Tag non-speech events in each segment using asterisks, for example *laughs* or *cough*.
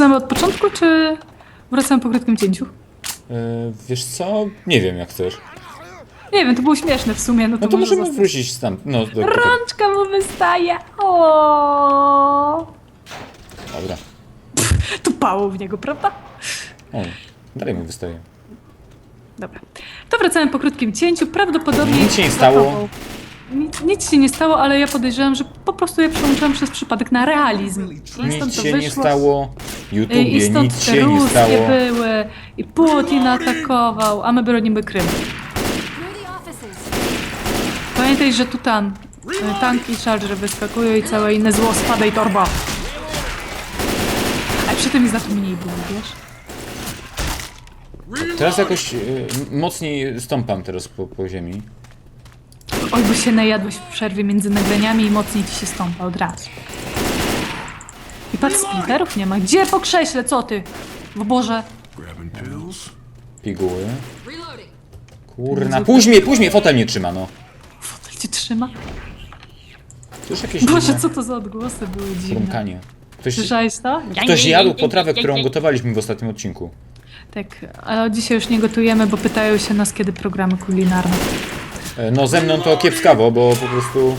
Zaczynamy od początku, czy wracamy po krótkim cięciu? E, wiesz co? Nie wiem jak chcesz. Nie wiem, to było śmieszne w sumie, no to, No to może możemy zostać. wrócić tam. No, do, do, Rączka mu wystaje! O, Dobra. To pało w niego, prawda? O, dalej mu wystaje. Dobra. To wracamy po krótkim cięciu. Prawdopodobnie. Nic się nie stało. Nic, nic się nie stało, ale ja podejrzewam, że po prostu ja przełączyłam przez przypadek na realizm. I stąd Nic to się nie wyszło. stało. I YouTubie, stąd nic te się nie ruskie stało. były, i Putin atakował, a my bronimy Krym. Through the offices. Pamiętaj, że tu tan, e, tanki i charger wyskakują i całe inne zło spada i torba. A przy tym jest to mniej było, wiesz? Teraz jakoś e, mocniej stąpam teraz po, po ziemi. Oj, bo się najadłeś w przerwie między nagraniami i mocniej ci się stąpa od razu. I patrz, splitterów nie ma. Gdzie po krześle, co ty? W Boże. Grabbing pills? Piguły. Kurna, pójdź mnie, fotel nie trzyma, no. Fotel cię trzyma. To już jakieś Boże, co to za odgłosy były dziwne. chrumkanie. Ktoś, Słyszałeś to? ktoś jadł potrawę, którą gotowaliśmy w ostatnim odcinku. Tak, ale dzisiaj już nie gotujemy, bo pytają się nas, kiedy programy kulinarne. E, No ze mną to kiepskawo, bo po prostu...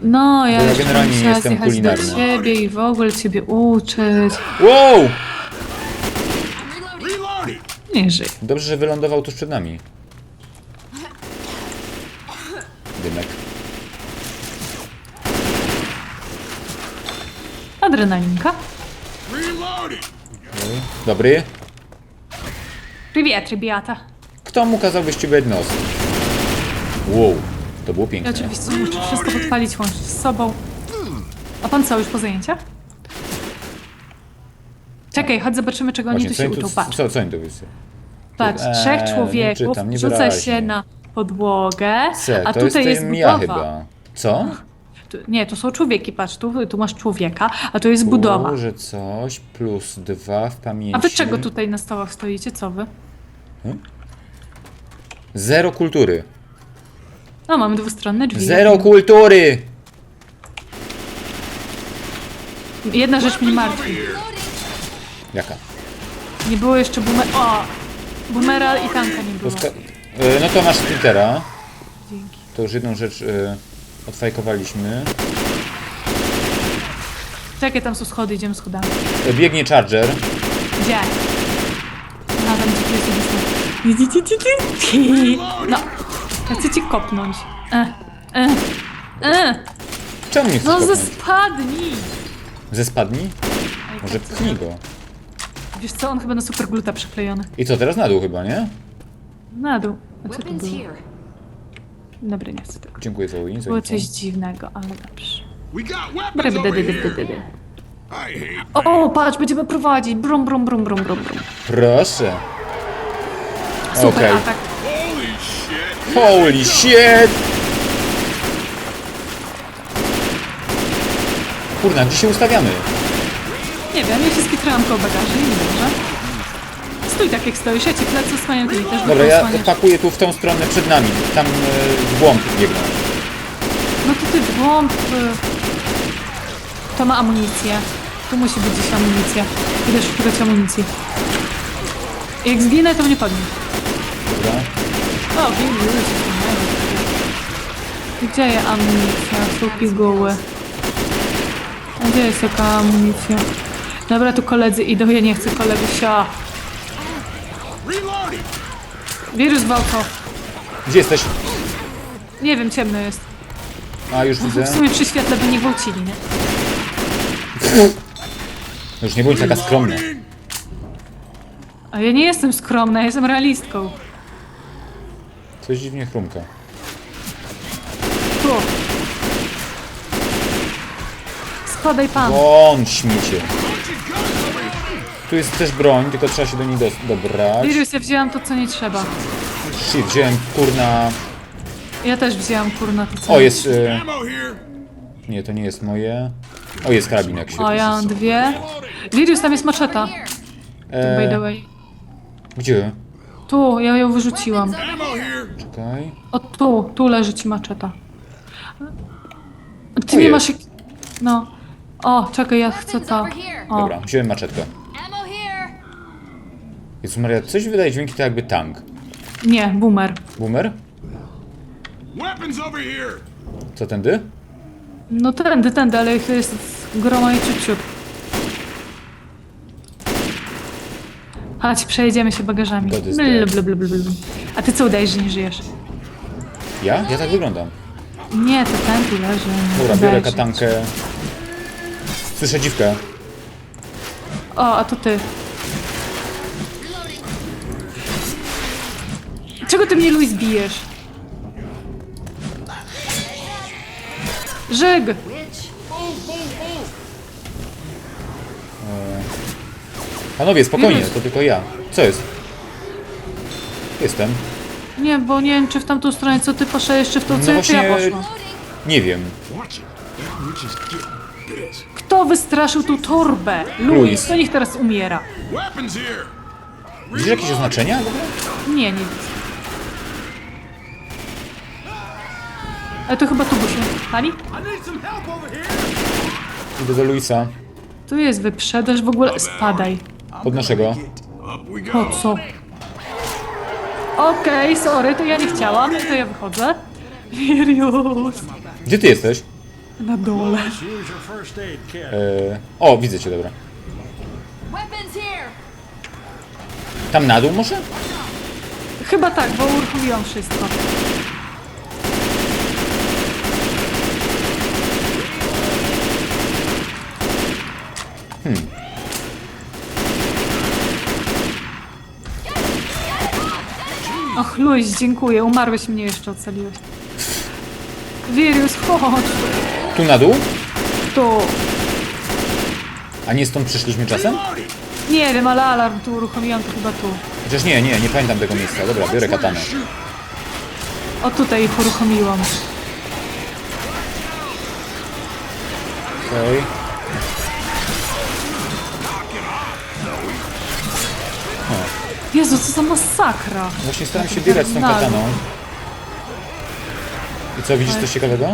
No, ja Bo ja już generalnie nie musiała jestem zjechać do kulinarny. ciebie i w ogóle ciebie uczyć. Wow! Reloading! Nie żyj. Dobrze, że wylądował tuż przed nami. Dymek. Adrenalinka. Reloading! Dobry. Привет, ребята. Kto mu kazałby ściubać nos? Wow, to było Ja piękne. oczywiście muszę wszystko podpalić łącznie z sobą. A pan co, już po zajęciach? Czekaj, chodź zobaczymy, czego oni Właśnie, tu co, się oni tu, uczą. Patrz, co, co oni tu wiedzą? patrz, Eee, trzech nie człowieków czytam, rzuca się na podłogę, C, a to tutaj jest jestem ja budowa. chyba. Co? Tu, nie, to są człowieki, patrz, tu, tu masz człowieka, a tu jest budowa. Że coś, plus dwa w pamięci. A wy czego tutaj na stołach stoicie? Co wy? Zero kultury. No, mamy dwustronne drzwi. Zero kultury! Jedna rzecz mnie martwi. Jaka? Nie było jeszcze boomer... O! Boomera i tanka nie było. E, no to masz splittera. Dzięki. To już jedną rzecz e, odfajkowaliśmy. Czekaj, tam są schody, idziemy schodami. Biegnie charger. Gdzie? A, tam gdzie tu jest jeden No, ja chcę cię kopnąć. E, e, e. Czemu nie chcesz No ze spadnij! Ze spadni? Ej, Może tak, pchnij go. Wiesz co, on chyba na supergluta przyklejony. I co, teraz na dół chyba, nie? Na dół. A co to Weapons było? here. Dobra, nie chcę tego. Dziękuję za Było info. coś dziwnego, ale dobrze. We got weapons Bry, bry, over bry, bry, here! bry, bry. I hate O, o, patrz, będziemy prowadzić. Brum, brum, brum, brum, brum, brum. Proszę. Super Okej. atak. Holy shit! Kurna, gdzie się ustawiamy? Nie wiem, ja się skitrałam koło bagaży i nie dobrze. Stój tak jak stoisz, ja ci plecy osłaniam, ty mi też Dobra, ja osłaniasz. pakuję tu w tą stronę przed nami. Tam e, w głąb biegną. No to ty w głąb... y, To ma amunicję. Tu musi być gdzieś amunicja. Idę szukać amunicji. Jak zginę, to mnie podnieś. Dobra. O. Gdzie jest amunicja? Są piguły. A Gdzie jest jaka amunicja? Dobra, tu koledzy idą, ja nie chcę kolegów sia. Reloading! Wirus Wałko. Gdzie jesteś? Nie wiem, ciemno jest. A, już widzę. W sumie przy świetle by nie gwałcili, nie? Już nie bądź taka skromna. A ja nie jestem skromna, ja jestem realistką. Coś dziwnie chrumka. Tu. Spadaj pan. Won, śmiecie. Tu jest też broń, tylko trzeba się do niej dos- dobrać. Wirus, ja wzięłam to, co nie trzeba. Shit, wziąłem kurna... Ja też wzięłam kurna to, co O, nie jest... Here! Nie, to nie jest moje. O, jest karabinek. O, ja mam dwie. Wirus, tam jest maczeta. By the way. Gdzie? Tu, ja ją wyrzuciłam. Czekaj. O, tu, tu leży ci maczeta. Ty nie jest. masz... jak- No. O, czekaj, ja chcę to. O, Dobra, wziąłem maczetkę. Ammo here. Maria, coś wydaje dźwięki tak jakby tank. nie, boomer. Boomer? Weapons over here. Co tędy? No tędy, tędy, ale ich jest groma i ciut, ciut. Chodź, przejedziemy się bagażami. God is Bl, dead. bl, bl, bl, bl. A ty co udajesz, że nie żyjesz? Ja? Ja tak wyglądam. Nie, to ten tu leży. Dobra, biorę katankę. Słyszę dziwkę. O, a to ty. Czego ty mnie, Luis, bijesz? Żyg! Panowie, spokojnie, Wiesz- to tylko ja. Co jest? Jestem. Nie, bo nie wiem, czy w tamtą stronę, co ty poszedłeś, czy w tą, co No ja właśnie- poszłam. Nie wiem. Watch it. That witch is getting this. Kto wystraszył tą torbę? Luis, Luis. to niech teraz umiera. Weapons here. Widzisz jakieś oznaczenia w ogóle? Nie, nie widzę. Ale to chyba tu się pali? Idę do Luisa. Tu jest wyprzedaż, w ogóle spadaj. Podnoszę go. Po co? Okej, sorry, to ja nie chciałam, to ja wychodzę. Virius, Gdzie ty jesteś? na dole. Eee, o, widzę cię, dobra. Tam na dół może? Chyba tak, bo uruchomiłam wszystko. Och, Luis, dziękuję. Umarłeś mnie jeszcze ocaliłeś. Virius, chodź Tu na dół? tu. A nie stąd przyszliśmy czasem? Nie wiem, ale alarm tu uruchomiłam, to chyba tu. Chociaż nie, nie, nie pamiętam tego miejsca. Dobra, biorę katanę. O, tutaj ich uruchomiłam. Okej. Jezu, co za masakra. Właśnie staram się biegać z tą kataną. I co, widzisz coś ciekawego?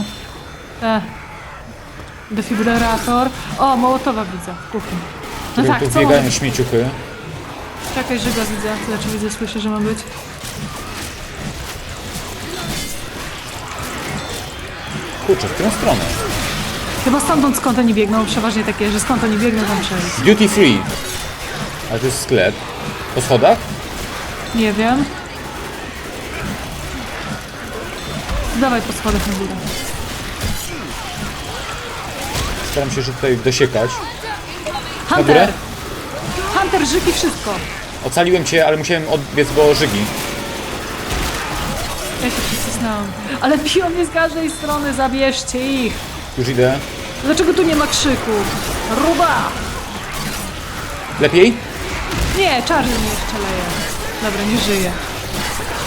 E. Defibrylator. O, Mołotowa widzę w kuchni. No Tu, tak, tu co biegają może... śmieciuchy. Czekaj, że go widzę. Znaczy widzę, słyszę, że ma być. Kurczę, w którą stronę? Chyba stamtąd skąd oni biegną. Przeważnie takie, że skąd oni biegną, tam przejść. Duty free. Ale to jest sklep. Po schodach? Nie wiem. Dawaj po schodach na górę. Staram się że tutaj dosiekać. Hunter! Hunter, żyki, wszystko. Ocaliłem cię, ale musiałem odbiec, bo żygi. Ja się przycisnęłam. Ale biją mnie z każdej strony, zabierzcie ich. Już idę. Dlaczego tu nie ma krzyku? Ruba! Lepiej? Nie, Charger mnie jeszcze leje. Dobra, nie żyje.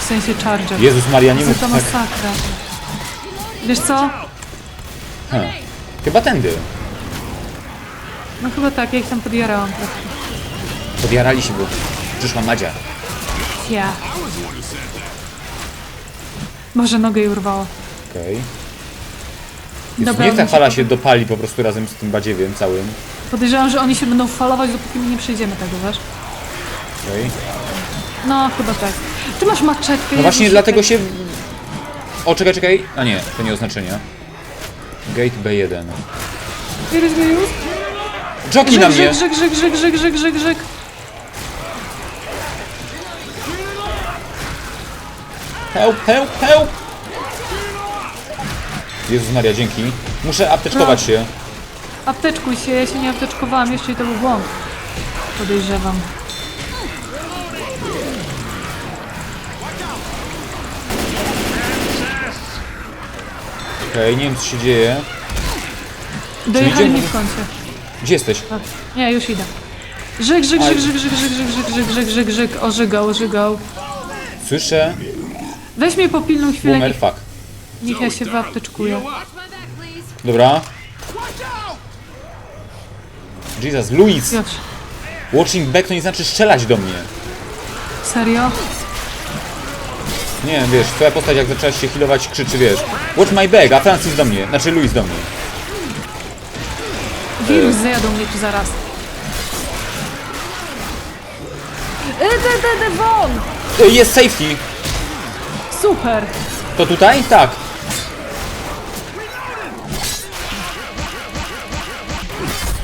W sensie Charger. Jezus Maria, nie Co mów to tak. masakra. Wiesz co? Hm. Chyba tędy. No chyba tak, ja ich tam podjarałam trochę. Podjarali się, bo przyszła Madzia. Ja. Może nogę jej urwało. Okej. Okay. Dobra, Niech ta muszę- fala się dopali po prostu razem z tym badziewiem całym. Podejrzewam, że oni się będą falować, dopóki my nie przejdziemy tego, wiesz? Okej. No, chyba tak. Ty masz maczetkę. No właśnie Jezus, dlatego się... O, czekaj, czekaj. A nie, to nie oznaczenia. Gate B1. Wirus, wirus. Joki na mnie! żyk, żyk, żyk, żyk, żyk, żyk, żyk. Help, help, help! Jezus Maria, dzięki. Muszę apteczkować No. się. Apteczkuj się, ja się nie apteczkowałam jeszcze i to był błąd. Podejrzewam. Okej, nie wiem co się dzieje. Dojechali mi w końcu. Gdzie jesteś? A, Nie, już idę. Żyk, żyk, żyk, żyk, żyk, żyk, żyk, żyk, żyk, żyk, żyk, żyk, ożygał, ożygał. Słyszę. Weź mnie po pilną chwilę, Boomer, niech, fuck. niech ja się wyapteczkuję. Dobra. Jesus, Luis! Piotr, Watching back to nie znaczy strzelać do mnie. serio? Nie wiesz, twoja postać jak zaczęłaś się healować krzyczy, wiesz Watch my back, a Francis do mnie, znaczy Luis do mnie Wirus zajadą mnie tu zaraz. E, de, de, de, won! Y, Jest safety. Super! To tutaj? Tak.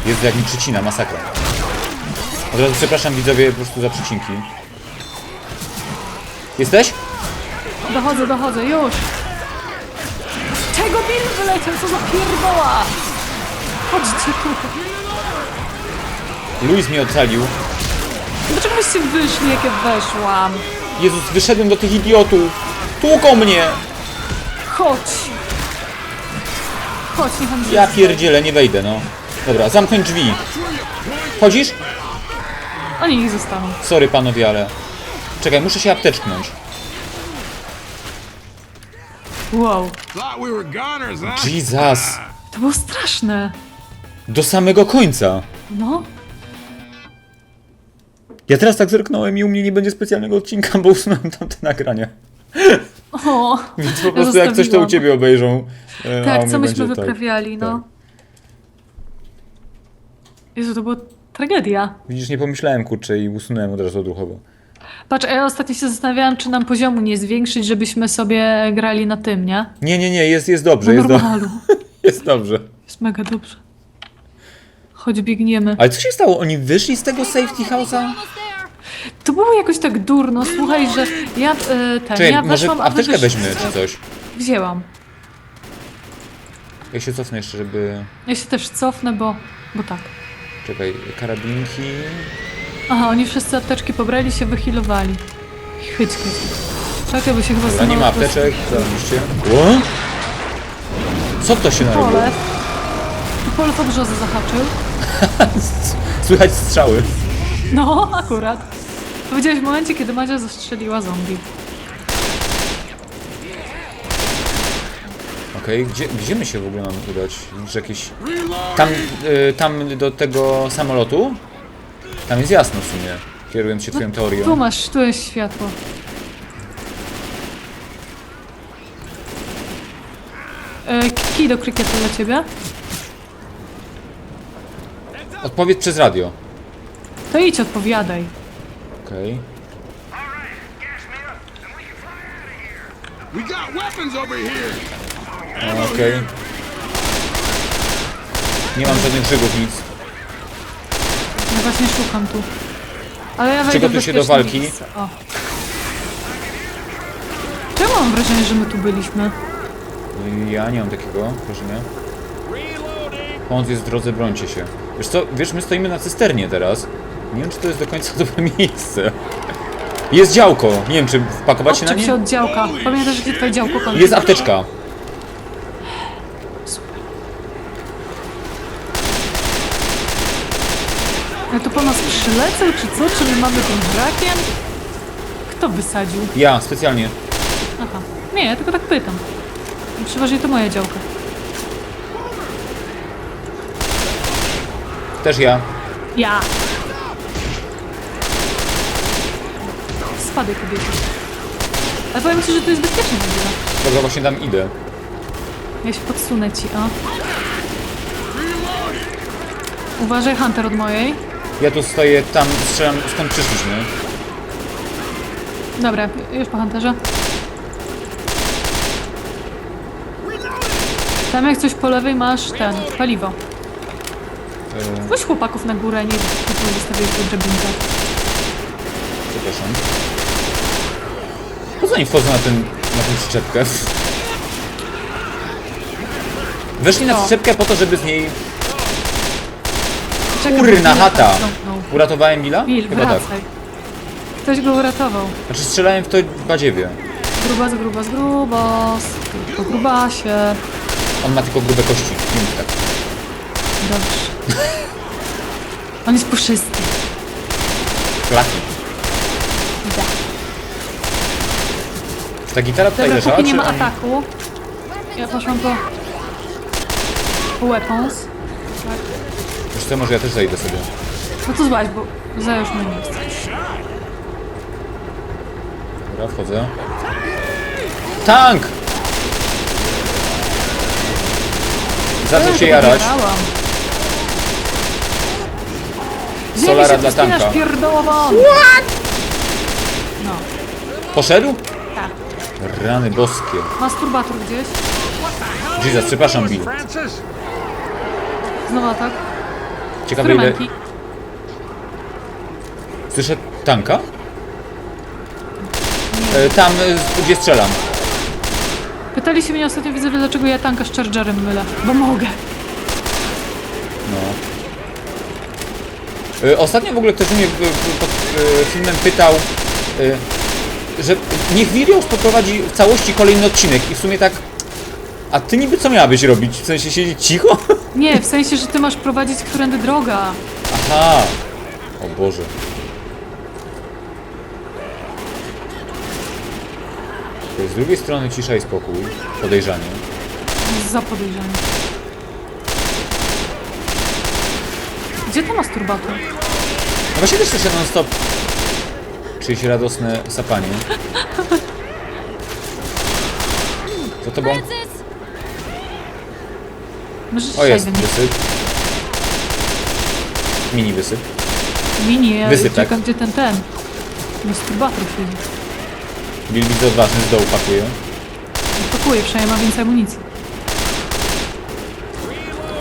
Jest jak mi przycina, masakra. Od razu przepraszam widzowie po prostu za przycinki. Jesteś? Dochodzę, dochodzę, już! Czego Bill wyleciał? Co za pierdoła! Chodźcie tu! Luis mnie ocalił. Dlaczego byście wyszli, jak ja weszłam? Jezus, wyszedłem do tych idiotów. Tłuką mnie. Chodź! Chodź, niech on Ja pierdzielę, nie wejdę, no. Dobra, zamknąć drzwi. Chodzisz? Oni niech zostaną. Sorry panowie, ale... Czekaj, muszę się apteczknąć. Wow. Jesus. To było straszne. Do samego końca. No. Ja teraz tak zerknąłem i u mnie nie będzie specjalnego odcinka, bo usunąłem tamte nagrania. O, Więc po prostu jak coś to u ciebie obejrzą. e, a u Tak, mnie co myśmy będzie tak. wyprawiali, no. tak. Jezu, to była tragedia. Widzisz, nie pomyślałem kurczę i usunąłem od razu odruchowo. Patrz, ja ostatnio się zastanawiałam, czy nam poziomu nie zwiększyć, żebyśmy sobie grali na tym, nie? Nie, nie, nie, jest, jest dobrze, Na jest, do... *laughs* jest dobrze. Jest mega dobrze. Chodź, biegniemy. Ale co się stało? Oni wyszli z tego safety house'a? To było jakoś tak durno, słuchaj, że ja e, ten, Czekaj, ja może weszłam, a wy apteczkę wyszliście. weźmy czy coś. Wzięłam. Ja się cofnę jeszcze, żeby... Ja się też cofnę, bo, bo tak. Czekaj, karabinki... Aha, oni wszyscy apteczki pobrali, się wychilowali. Chyćkie. Czekaj, bo się chyba Dobra, nie ma apteczek, zarobiście. O? Co to się narobiło? Polew. Polew o brzozę zahaczył. *laughs* Słychać strzały. No, akurat. Powiedziałeś w momencie, kiedy Madzia zastrzeliła zombie. Okej, gdzie, gdzie my się w ogóle mamy udać? Widzisz jakieś... Tam, y, tam do tego samolotu? Tam jest jasno w sumie, kierując się twoją Tu teorią. masz, tu jest światło. E, kij do krykietu dla ciebie. Odpowiedz przez radio. To idź, odpowiadaj. Okej. We got weapons over here. Okej. Nie mam żadnych grzybów, nic. Ja właśnie szukam tu. Ale ja wejdę Przygotuj w się do bezpieczne walki. miejsce. O. Czemu mam wrażenie, że my tu byliśmy? Ja nie mam takiego wrażenia. Pomoc jest w drodze, brońcie się. Wiesz co, wiesz, my stoimy na cysternie teraz. Nie wiem, czy to jest do końca *laughs* dobre miejsce. Jest działko. Nie wiem, czy wpakować się na Odczep się nie? od działka. Pamiętasz, gdzie twoje działko kończy? Jest apteczka. Ale przylecał, czy co? Czy my mamy tym brakiem? Kto wysadził? Ja, specjalnie. Aha. Nie, ja tylko tak pytam. Przeważnie to moja działka. Też ja. Ja! Spadaj kobiety. Ale powiem ci, że to jest bezpieczne w ogóle. Dobra, właśnie tam idę. Ja się podsunę ci, o. Uważaj, Hunter od mojej. Ja tu stoję tam, strzelam skąd przyszliśmy. Dobra, już po Hunterze. Tam jak coś po lewej masz ten, paliwo. E, Weź chłopaków na górę, nie zostawiaj po drabinkach. przepraszam. Po co oni wchodzą na, ten, na tę przyczepkę? Weszli na O. po to, żeby z niej... Czekaj, Kurna bo chata! tam wciągnął. Uratowałem Billa? Bill, Chyba tak. wracaj. Ktoś go uratował. Znaczy strzelałem w to badziewie. Grubas, grubas, grubas. Po grubasie. On ma tylko grube kości. Nie mów tak. Dobrze. *laughs* On jest puszysty. Klaki. Da. Ta gitara tutaj Dobra, leżała, póki nie czy ma oni- ataku. Ja poszłam po... po weapons. Wiesz co, może ja też zajdę sobie. No to złaź, bo zająć mnie nie chce. Dobra, wchodzę. Tank! Zaczął się jarać. Solara się dla tanka. pierdołowany. No, Poszedł? tak. Rany boskie. Masturbator gdzieś. Jesus, przepraszam, Bill. Znowu atak. Ciekawe ile... Słyszę tanka? E, tam, e, gdzie strzelam. Pytali się mnie ostatnio widzowie, dlaczego ja tanka z Chargerem mylę. Bo mogę. No. E, Ostatnio w ogóle ktoś mnie pod e, filmem pytał, e, że niech Virios poprowadzi w całości kolejny odcinek i w sumie tak... A ty niby co miałabyś robić? W sensie siedzieć cicho? *laughs* Nie, w sensie, że ty masz prowadzić, którędy droga. Aha! O Boże. To Z drugiej strony cisza i spokój, podejrzanie. Za podejrzanie. Gdzie to masturbator? No właśnie też słyszę non-stop czyjeś radosne sapanie. *laughs* Co to było? Możesz O jest, wysyp. Mini wysyp. Mini, ja Wysypek. czekam gdzie ten ten. Masturbator siedzi. Widzę odważny z dołu pakuje. Pakuje, przynajmniej ma więcej amunicji.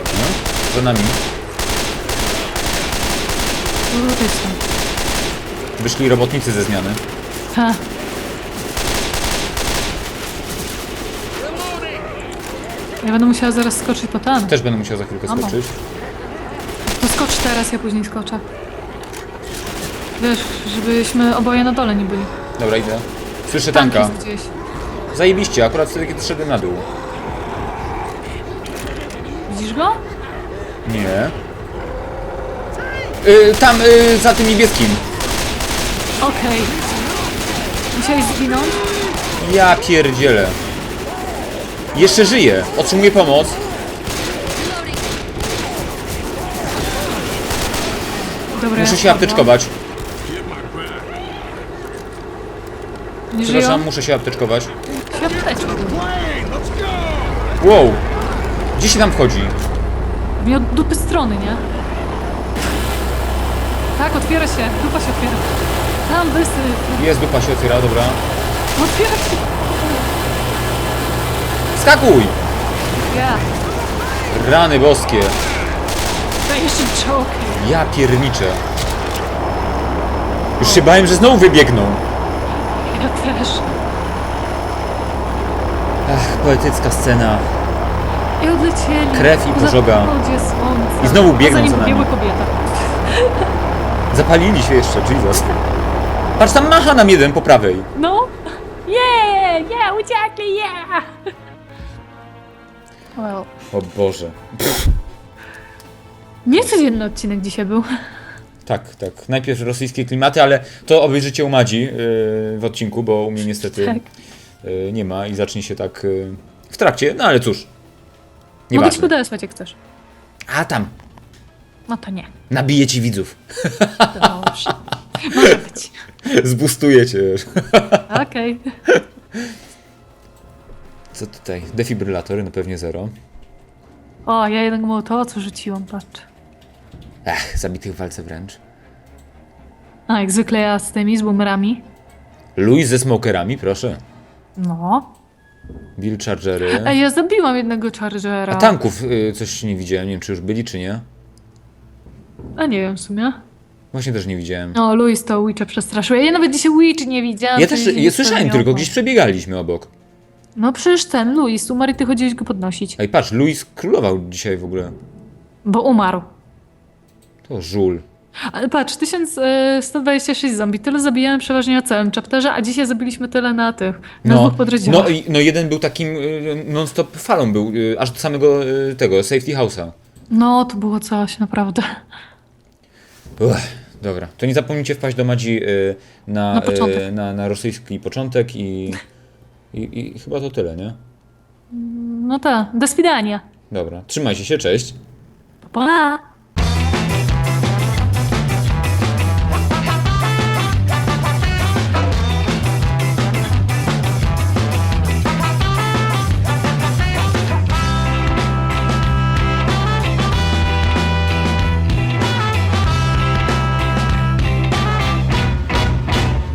No, za nami. Tutaj są. Wyszli robotnicy ze zmiany. Ha. Ja będę musiała zaraz skoczyć po tam. Też będę musiał za chwilkę Mamo. skoczyć. To skocz teraz, ja później skoczę. Wiesz, żebyśmy oboje na dole nie byli. Dobra, idę. Słyszę Tank tanka. jest gdzieś. Zajebiście, akurat wtedy kiedy szedłem na dół. Widzisz go? Nie. Y, tam, y, za tym niebieskim. Okej. Musiałeś zginąć? Ja pierdzielę. Jeszcze żyje. Otrzymuję pomoc. Dobra, Muszę ja się apteczkować. Nie Przepraszam, żyją? muszę się apteczkować. Go! Wow. Gdzie się tam wchodzi? Od dupy strony, nie? Tak, otwiera się. Dupa się otwiera. Tam, wysyp. Jest, dupa się otwiera, dobra. Otwiera się. Skakuj! Rany boskie. Ja pierniczę. Już się bałem, że znowu wybiegną. Ja też. Ach, poetycka scena. I odlecieli. Krew i pożoga. I znowu biegną za nami. kobieta. *laughs* Zapalili się jeszcze, Jesus. Patrz, tam macha nam jeden po prawej. No. Yeah, yeah, uciekli, yeah. Well. O Boże. Niecodzienny odcinek dzisiaj był. Tak, tak. Najpierw rosyjskie klimaty, ale to obejrzycie u Madzi yy, w odcinku, bo u mnie niestety Tak. yy, nie ma i zacznie się tak yy, w trakcie, no ale cóż. Mogę ci podesłać jak chcesz. A tam, No to nie. nabiję ci widzów. Dobrze. Może być. *laughs* Zbustuję cię. wiesz. Co tutaj? Defibrylatory, no pewnie zero. O, ja jednak mało to, co rzuciłam, patrz. Ech, zabitych w walce wręcz. A, jak zwykle ja z tymi, z boomerami. Louis ze smokerami, proszę. No. Bill Chargery. Ej, ja zabiłam jednego Chargera. A tanków y, coś nie widziałem, nie wiem czy już byli, czy nie. A nie wiem w sumie. Właśnie też nie widziałem. O, Louis to Witcha przestraszył. Ja nawet dzisiaj Witch nie widziałam. Ja też się ja słyszałem nie tylko, gdzieś przebiegaliśmy obok. No przecież ten Louis umarł i ty chodziłeś go podnosić. Ej, patrz, Louis królował dzisiaj w ogóle. Bo umarł. To żul. Ale patrz, 1126 zombie. Tyle zabijałem przeważnie na całym chapterze, a dzisiaj zabiliśmy tyle na tych. Na No, dwóch podrozdziałach. no, i- no jeden był takim y, non-stop falą był, y, aż do samego y, tego, safety house'a. No, to było coś, naprawdę. Uch, dobra, to nie zapomnijcie wpaść do Madzi y, na, Na początek. y, na, na rosyjski początek i, i, i chyba to tyle, nie? No tak, do swidania. Dobra, trzymajcie się, cześć. Pa!